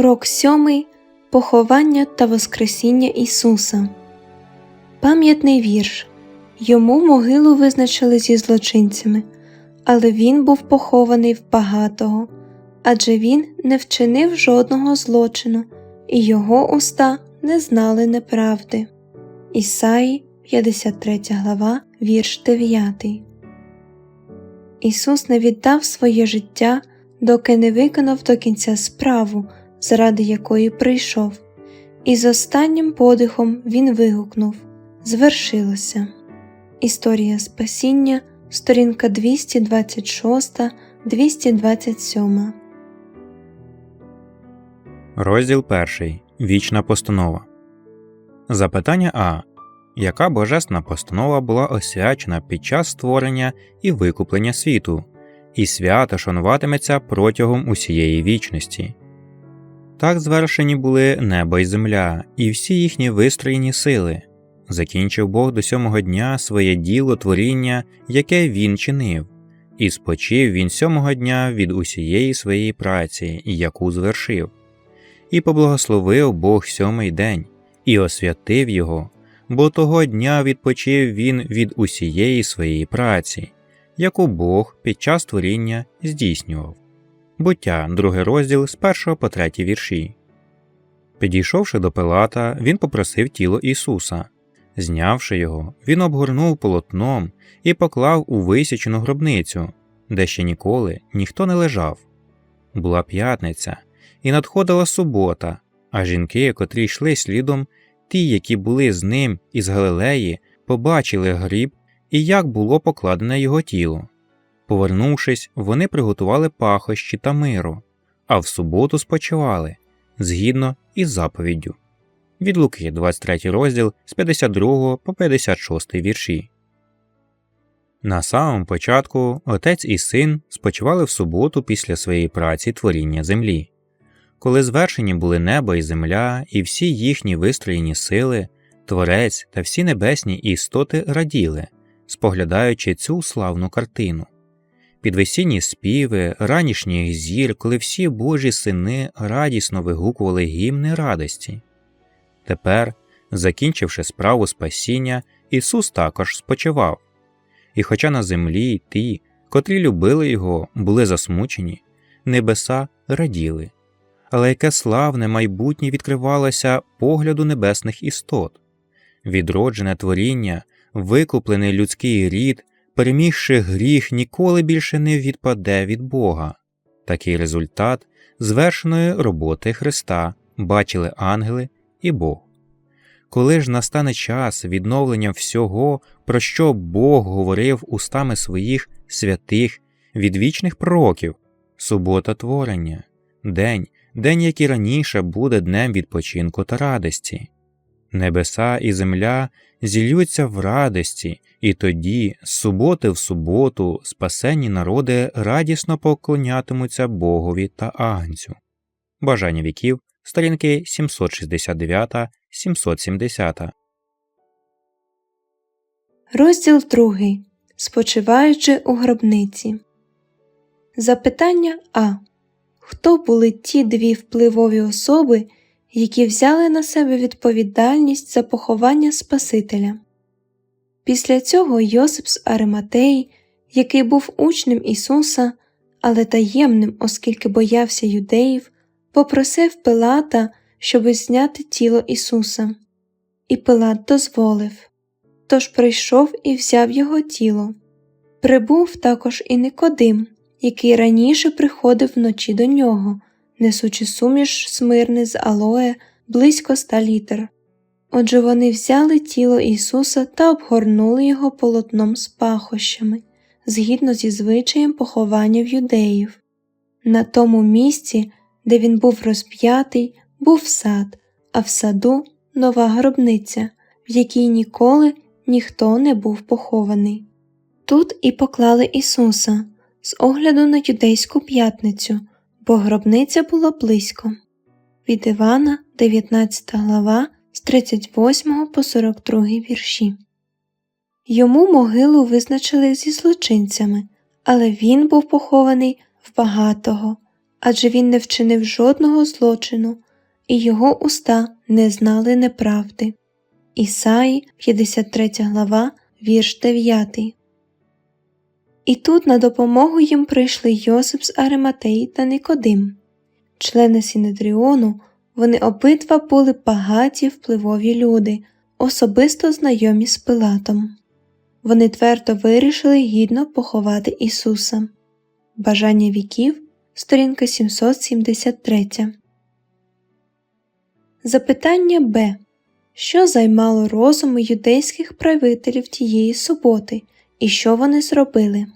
Урок сьомий Поховання та Воскресіння Ісуса. Пам'ятний вірш. Йому могилу визначили зі злочинцями, але він був похований в багатого, адже він не вчинив жодного злочину, і його уста не знали неправди. Ісаї, 53 глава, вірш 9. Ісус не віддав своє життя, доки не виконав до кінця справу, заради якої прийшов, і з останнім подихом Він вигукнув Звершилося. Історія Спасіння, сторінка 226, 227. Розділ 1. Вічна постанова. Запитання А. Яка божественна постанова була освячена під час створення і викуплення світу, і свято шануватиметься протягом усієї вічності? Так звершені були небо і земля, і всі їхні вистроєні сили. Закінчив Бог до сьомого дня своє діло творіння, яке він чинив, і спочив він сьомого дня від усієї своєї праці, яку звершив. І поблагословив Бог сьомий день, і освятив його, бо того дня відпочив він від усієї своєї праці, яку Бог під час творіння здійснював. Буття, другий розділ з 1 по 3 вірші. Підійшовши до Пилата, він попросив тіло Ісуса. Знявши його, він обгорнув полотном і поклав у висічену гробницю, де ще ніколи ніхто не лежав. Була п'ятниця, і надходила субота, а жінки, котрі йшли слідом, ті, які були з ним із Галилеї, побачили гріб і як було покладене його тіло. Повернувшись, вони приготували пахощі та миру, а в суботу спочивали згідно із заповіддю. Від Луки, 23 розділ з 52 по 56 вірші. На самому початку отець і син спочивали в суботу після своєї праці творіння землі. Коли звершені були небо і земля, і всі їхні вистроєні сили, творець та всі небесні істоти раділи, споглядаючи цю славну картину. Підвесінні співи, ранішніх зір, коли всі божі сини радісно вигукували гімни радості. Тепер, закінчивши справу спасіння, Ісус також спочивав. І хоча на землі ті, котрі любили Його, були засмучені, небеса раділи. Але яке славне майбутнє відкривалося погляду небесних істот, відроджене творіння, викуплений людський рід, перемігши гріх, ніколи більше не відпаде від Бога. Такий результат звершеної роботи Христа бачили ангели і Бог. Коли ж настане час відновлення всього, про що Бог говорив устами своїх святих, відвічних пророків, субота творення, день, день, який раніше буде днем відпочинку та радості. Небеса і земля зілються в радості, і тоді, з суботи в суботу, спасенні народи радісно поклонятимуться Богові та Агнцю. Бажання віків, сторінки 769 770. Розділ 2. Спочиваючи у гробниці. Запитання А. Хто були ті дві впливові особи, які взяли на себе відповідальність за поховання Спасителя? Після цього Йосип з Ариматеї, який був учнем Ісуса, але таємним, оскільки боявся юдеїв, попросив Пилата, щоби зняти тіло Ісуса. І Пилат дозволив. Тож прийшов і взяв його тіло. Прибув також і Никодим, який раніше приходив вночі до нього, несучи суміш смирни з алоє близько ста літр. Отже вони взяли тіло Ісуса та обгорнули його полотном з пахощами, згідно зі звичаєм поховання в юдеїв. На тому місці, де він був розп'ятий, був сад, а в саду нова гробниця, в якій ніколи ніхто не був похований. Тут і поклали Ісуса з огляду на юдейську п'ятницю, бо гробниця була близько. Від Івана, 19 глава, з 38 по 42 вірші. Йому могилу визначили зі злочинцями, але він був похований в багатого, адже він не вчинив жодного злочину, і його уста не знали неправди. Ісаї, 53 глава, вірш 9. І тут на допомогу їм прийшли Йосип з Ариматеї та Никодим. Члени Сінедріону, вони обидва були багаті впливові люди, особисто знайомі з Пилатом. Вони твердо вирішили гідно поховати Ісуса. Бажання віків, сторінка 773. Запитання Б. Що займало розуми юдейських правителів тієї суботи, і що вони зробили?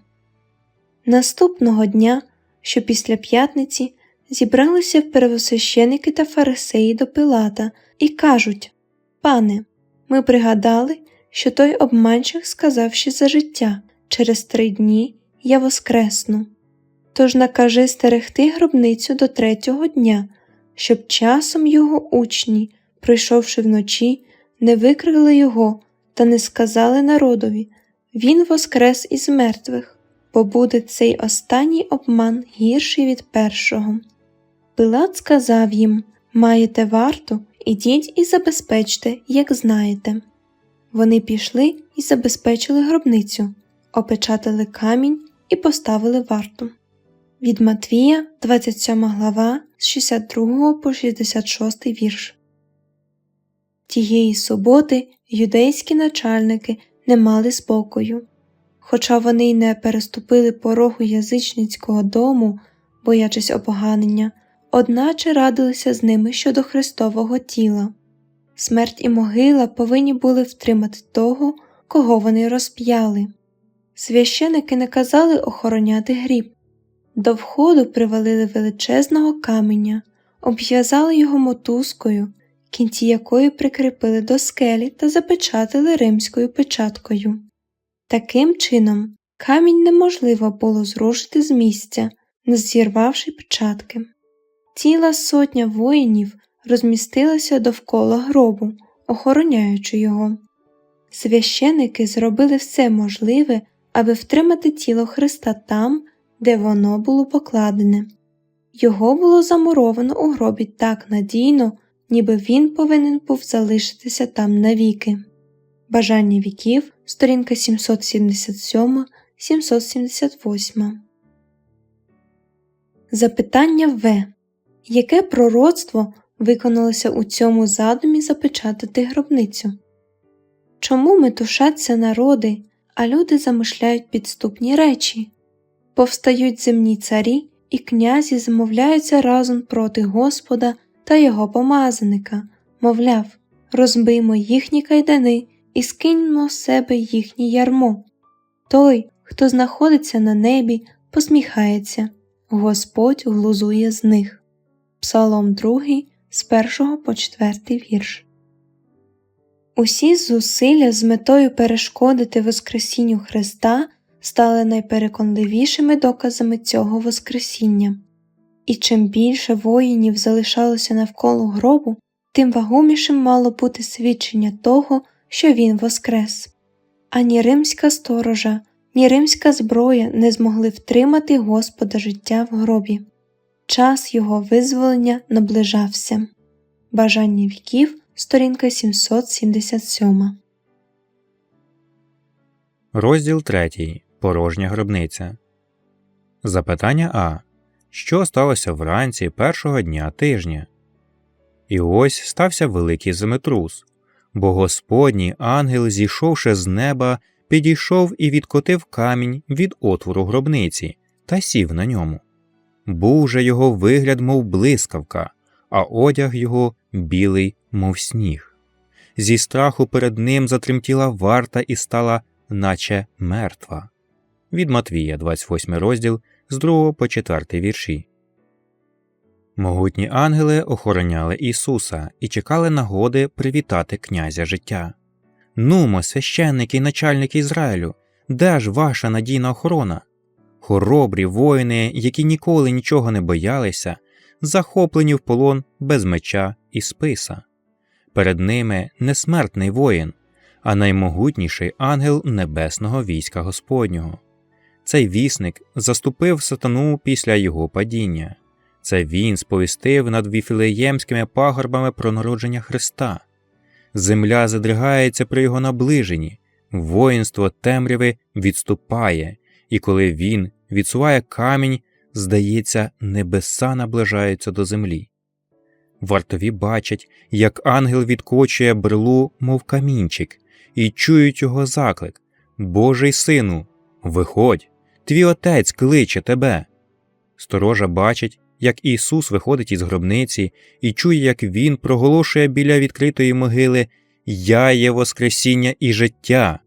Наступного дня, що після п'ятниці, зібралися первосвященики та фарисеї до Пилата і кажуть Пане, ми пригадали, що той обманщик сказав ще за життя через три дні я воскресну. Тож накажи стерегти гробницю до третього дня, щоб часом його учні, прийшовши вночі, не викрили його та не сказали народові Він воскрес із мертвих, бо буде цей останній обман гірший від першого. Пилат сказав їм Маєте варту, ідіть і забезпечте, як знаєте. Вони пішли і забезпечили гробницю, опечатали камінь і поставили варту. Від Матвія, 27 глава, з 62 по 66 вірш. Тієї суботи юдейські начальники не мали спокою. Хоча вони й не переступили порогу язичницького дому, боячись опоганення, одначе радилися з ними щодо Христового тіла. Смерть і могила повинні були втримати того, кого вони розп'яли. Священики наказали охороняти гріб. До входу привалили величезного каменя, обв'язали його мотузкою, кінці якої прикріпили до скелі та запечатали римською печаткою. Таким чином, камінь неможливо було зрушити з місця, не зірвавши печатки. Ціла сотня воїнів розмістилася довкола гробу, охороняючи його. Священики зробили все можливе, аби втримати тіло Христа там, де воно було покладене. Його було замуровано у гробі так надійно, ніби він повинен був залишитися там навіки. Бажання віків, сторінка 777, 778. Запитання В. Яке пророцтво виконалося у цьому задумі запечатати гробницю? Чому метушаться народи, а люди замишляють підступні речі? Повстають земні царі і князі змовляються разом проти Господа та його помазаника, мовляв, розбиймо їхні кайдани і скиньмо з себе їхнє ярмо. Той, хто знаходиться на небі, посміхається, Господь глузує з них. Псалом 2, з 1 по 4 вірш. Усі зусилля з метою перешкодити Воскресінню Христа стали найпереконливішими доказами цього Воскресіння. І чим більше воїнів залишалося навколо гробу, тим вагомішим мало бути свідчення того, що він воскрес. Ані римська сторожа, ні римська зброя не змогли втримати Господа життя в гробі. Час його визволення наближався. Бажання віків, сторінка 777. Розділ 3. Порожня гробниця. Запитання А. Що сталося вранці першого дня тижня? І ось стався великий земетрус, бо Господній ангел, зійшовши з неба, підійшов і відкотив камінь від отвору гробниці та сів на ньому. Був же його вигляд, мов блискавка, а одяг його білий, мов сніг. Зі страху перед ним затремтіла варта і стала, наче мертва. Від Матвія, 28 розділ з 2 по 4 вірші. Могутні ангели охороняли Ісуса і чекали нагоди привітати князя життя. Нумо, священники й начальники Ізраїлю, де ж ваша надійна охорона? Хоробрі воїни, які ніколи нічого не боялися, захоплені в полон без меча і списа. Перед ними не смертний воїн, а наймогутніший ангел небесного війська Господнього. Цей вісник заступив сатану після його падіння. Це він сповістив над віфілеємськими пагорбами про народження Христа. Земля задригається при його наближенні, воїнство темряви відступає, і коли він відсуває камінь, здається, небеса наближаються до землі. Вартові бачать, як ангел відкочує брелу, мов камінчик, і чують його заклик Божий сину, виходь, твій отець кличе тебе. Сторожа бачить, як Ісус виходить із гробниці і чує, як Він проголошує біля відкритої могили Я є Воскресіння і життя.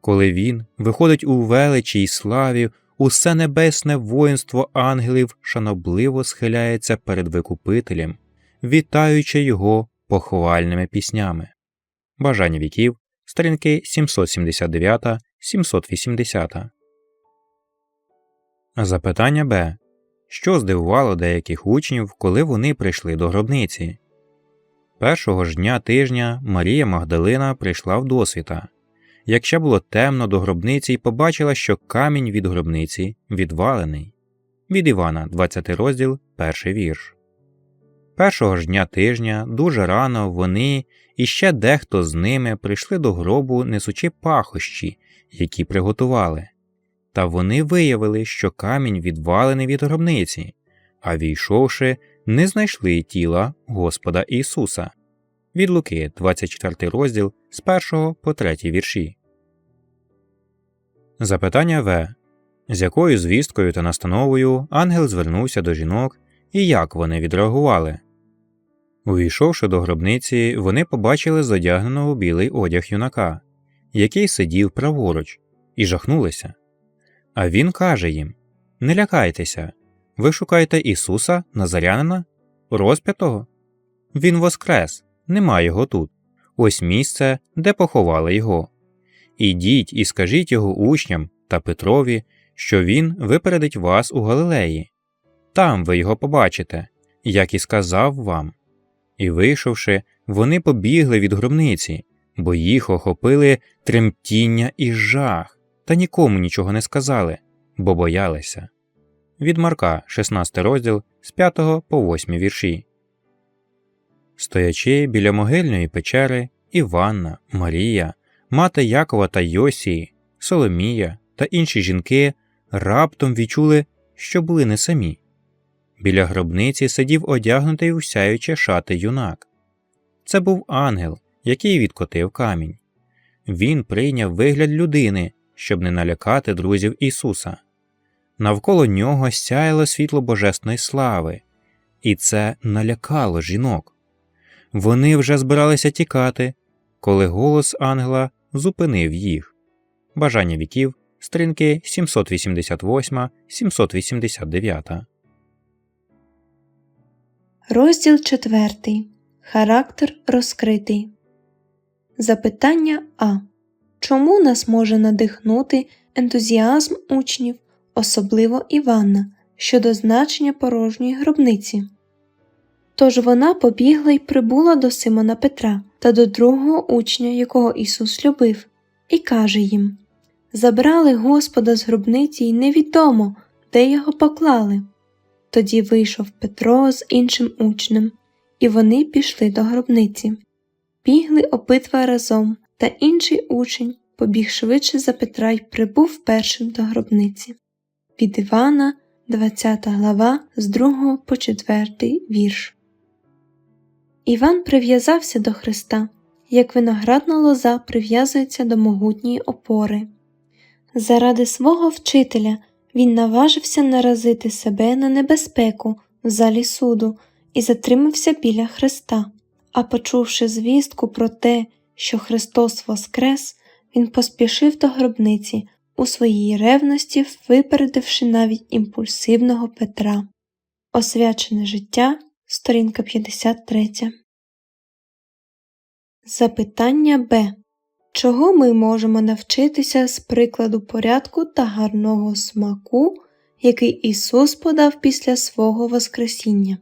Коли він виходить у величі й славі, усе небесне воїнство ангелів шанобливо схиляється перед Викупителем, вітаючи його похвальними піснями. Бажання віків, сторінки 779-780. Запитання Б. Що здивувало деяких учнів, коли вони прийшли до гробниці? Першого ж дня тижня Марія Магдалина прийшла в досвіта. Як було темно до гробниці, і побачила, що камінь від гробниці відвалений. Від Івана, 20 розділ, перший вірш. Першого ж дня тижня дуже рано вони і ще дехто з ними прийшли до гробу, несучи пахощі, які приготували. Та вони виявили, що камінь відвалений від гробниці, а війшовши, не знайшли тіла Господа Ісуса. Від Луки, 24 розділ з 1 по 3 вірші. Запитання В. З якою звісткою та настановою ангел звернувся до жінок і як вони відреагували? Увійшовши до гробниці, вони побачили задягненого у білий одяг юнака, який сидів праворуч, і жахнулися. А він каже їм Не лякайтеся, ви шукаєте Ісуса, Назарянина, розп'ятого? Він воскрес, нема його тут. Ось місце, де поховали його. Ідіть і скажіть його учням та Петрові, що він випередить вас у Галилеї. Там ви його побачите, як і сказав вам. І, вийшовши, вони побігли від гробниці, бо їх охопили тремтіння і жах, та нікому нічого не сказали, бо боялися. Від Марка, 16 розділ з 5 по 8 вірші. Стоячи біля могильної печери, Іванна, Марія, мати Якова та Йосії, Соломія та інші жінки раптом відчули, що були не самі. Біля гробниці сидів одягнутий у сяюче шати юнак. Це був ангел, який відкотив камінь. Він прийняв вигляд людини, щоб не налякати друзів Ісуса. Навколо нього сяяло світло божесної слави, і це налякало жінок. Вони вже збиралися тікати, коли голос ангела зупинив їх. Бажання віків, сторінки 788-789. Розділ 4. Характер розкритий. Запитання А. Чому нас може надихнути ентузіазм учнів, особливо Іванна, щодо значення порожньої гробниці? Тож вона побігла й прибула до Симона Петра та до другого учня, якого Ісус любив, і каже їм Забрали Господа з гробниці й невідомо, де його поклали. Тоді вийшов Петро з іншим учнем, і вони пішли до гробниці. Бігли обидва разом, та інший учень побіг швидше за Петра й прибув першим до гробниці. Від Івана, 20 глава, з 2 по 4 вірш. Іван прив'язався до Христа, як виноградна лоза прив'язується до могутньої опори. Заради свого вчителя він наважився наразити себе на небезпеку в залі суду і затримався біля Христа. А почувши звістку про те, що Христос воскрес, він поспішив до гробниці у своїй ревності, випередивши навіть імпульсивного Петра. Освячене життя, сторінка 53. Запитання Б. Чого ми можемо навчитися з прикладу порядку та гарного смаку, який Ісус подав після свого Воскресіння?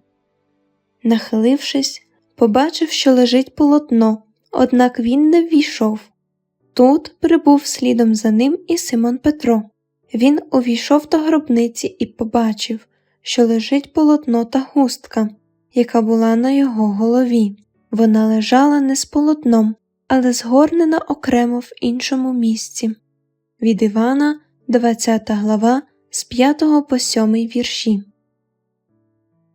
Нахилившись, побачив, що лежить полотно, однак він не ввійшов. Тут прибув слідом за ним і Симон Петро. Він увійшов до гробниці і побачив, що лежить полотно та хустка, яка була на його голові. Вона лежала не з полотном, але згорнена окремо в іншому місці. Від Івана, 20 глава, з 5 по 7 вірші.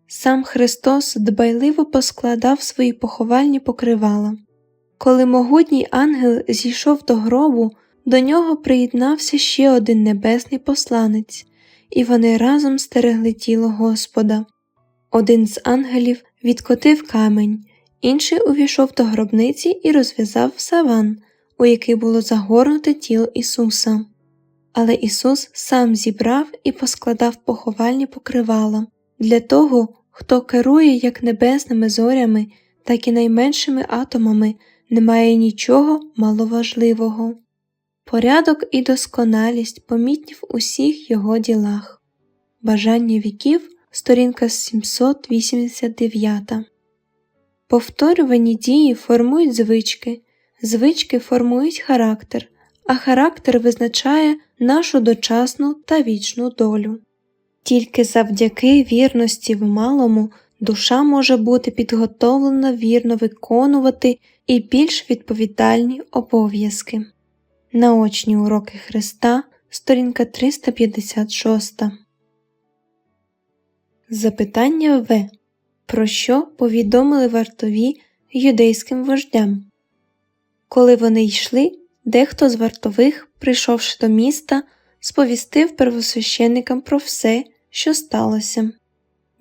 Сам Христос дбайливо поскладав свої поховальні покривала. Коли могутній ангел зійшов до гробу, до нього приєднався ще один небесний посланець, і вони разом стерегли тіло Господа. Один з ангелів відкотив камінь, інший увійшов до гробниці і розв'язав саван, у який було загорнуте тіло Ісуса. Але Ісус сам зібрав і поскладав поховальні покривала для того, хто керує як небесними зорями, так і найменшими атомами, немає нічого маловажливого. Порядок і досконалість помітні в усіх його ділах. Бажання віків, сторінка 789. Повторювані дії формують звички, звички формують характер, а характер визначає нашу дочасну та вічну долю. Тільки завдяки вірності в малому душа може бути підготовлена вірно виконувати і більш відповідальні обов'язки. Наочні уроки Христа, сторінка 356. Запитання В. Про що повідомили вартові юдейським вождям? Коли вони йшли, дехто з вартових, прийшовши до міста, сповістив первосвященникам про все, що сталося.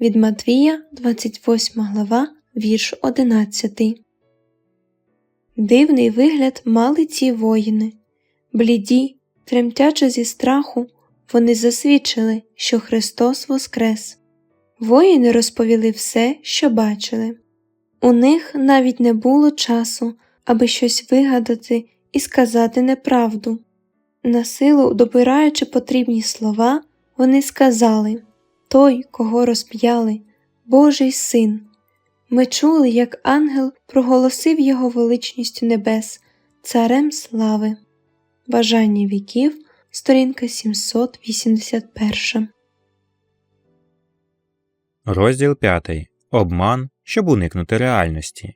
Від Матвія, 28 глава, вірш 11. Дивний вигляд мали ці воїни. Бліді, тремтячи зі страху, вони засвідчили, що Христос воскрес. Воїни розповіли все, що бачили. У них навіть не було часу, аби щось вигадати і сказати неправду. На силу, добираючи потрібні слова, вони сказали Той, кого розп'яли, Божий син. Ми чули, як ангел проголосив його величністю небес, царем слави. Бажання віків, сторінка 781. Розділ 5. Обман, щоб уникнути реальності.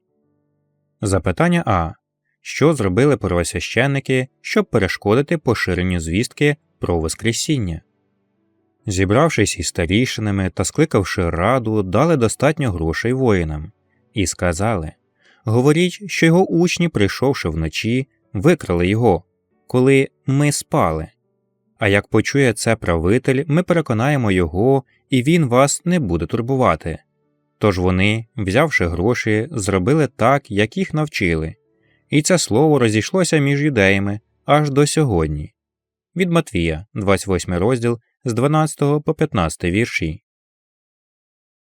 Запитання А. Що зробили первосвященники, щоб перешкодити поширенню звістки про Воскресіння? Зібравшись із старішинами та скликавши раду, дали достатньо грошей воїнам і сказали Говоріть, що його учні, прийшовши вночі, викрали його, коли ми спали. А як почує це правитель, ми переконаємо його, і він вас не буде турбувати. Тож вони, взявши гроші, зробили так, як їх навчили, і це слово розійшлося між юдеями аж до сьогодні. Від Матвія, 28 розділ з 12 по 15 вірші.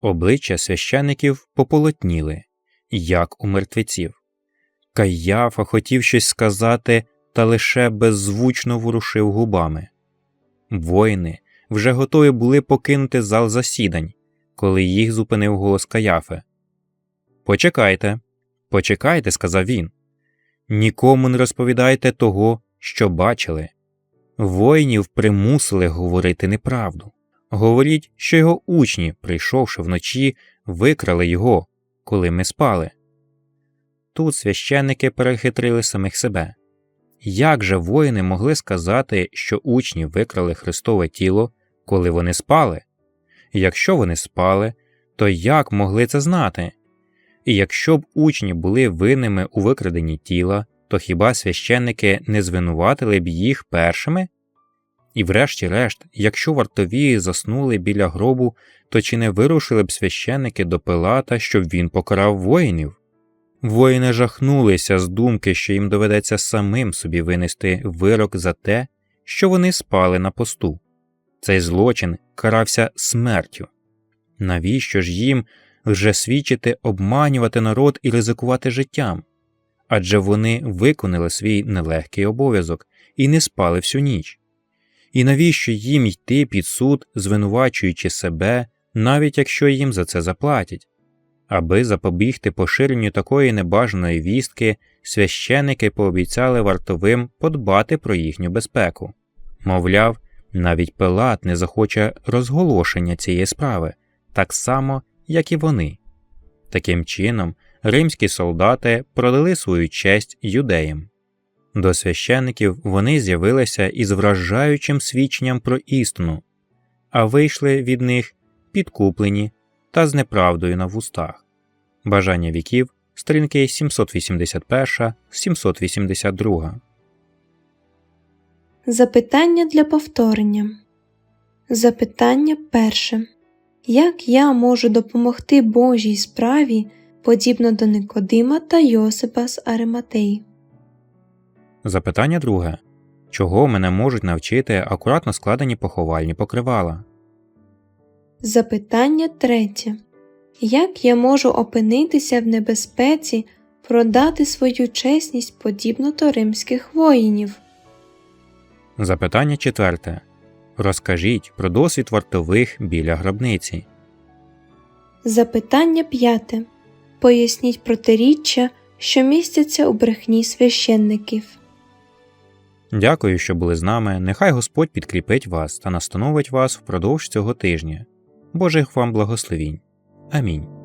Обличчя священиків пополотніли, як у мертвеців. Каяфа хотів щось сказати, та лише беззвучно ворушив губами. Воїни вже готові були покинути зал засідань, коли їх зупинив голос Каяфи. Почекайте, почекайте, сказав він. Нікому не розповідайте того, що бачили. Воїнів примусили говорити неправду. Говоріть, що його учні, прийшовши вночі, викрали його, коли ми спали. Тут священники перехитрили самих себе. Як же воїни могли сказати, що учні викрали Христове тіло, коли вони спали? Якщо вони спали, то як могли це знати? І якщо б учні були винними у викраденні тіла, то хіба священники не звинуватили б їх першими? І врешті-решт, якщо вартові заснули біля гробу, то чи не вирушили б священники до Пилата, щоб він покарав воїнів? Воїни жахнулися з думки, що їм доведеться самим собі винести вирок за те, що вони спали на посту. Цей злочин карався смертю. Навіщо ж їм вже свідчити, обманювати народ і ризикувати життям? Адже вони виконали свій нелегкий обов'язок і не спали всю ніч. І навіщо їм йти під суд, звинувачуючи себе, навіть якщо їм за це заплатять? Аби запобігти поширенню такої небажаної вістки, священики пообіцяли вартовим подбати про їхню безпеку. Мовляв, Навіть Пилат не захоче розголошення цієї справи, так само, як і вони. Таким чином, римські солдати продали свою честь юдеям. До священиків вони з'явилися із вражаючим свідченням про істину, а вийшли від них підкуплені та з неправдою на вустах. Бажання віків, сторінки 781-782. Запитання для повторення. Запитання перше. Як я можу допомогти Божій справі, подібно до Никодима та Йосипа з Ариматеї? Запитання друге. Чого мене можуть навчити акуратно складені поховальні покривала? Запитання третє. Як я можу опинитися в небезпеці продати свою чесність подібно до римських воїнів? Запитання четверте. Розкажіть про досвід вартових біля гробниці. Запитання п'яте. Поясніть протиріччя, що містяться у брехні священників. Дякую, що були з нами. Нехай Господь підкріпить вас та настановить вас впродовж цього тижня. Божих вам благословінь. Амінь.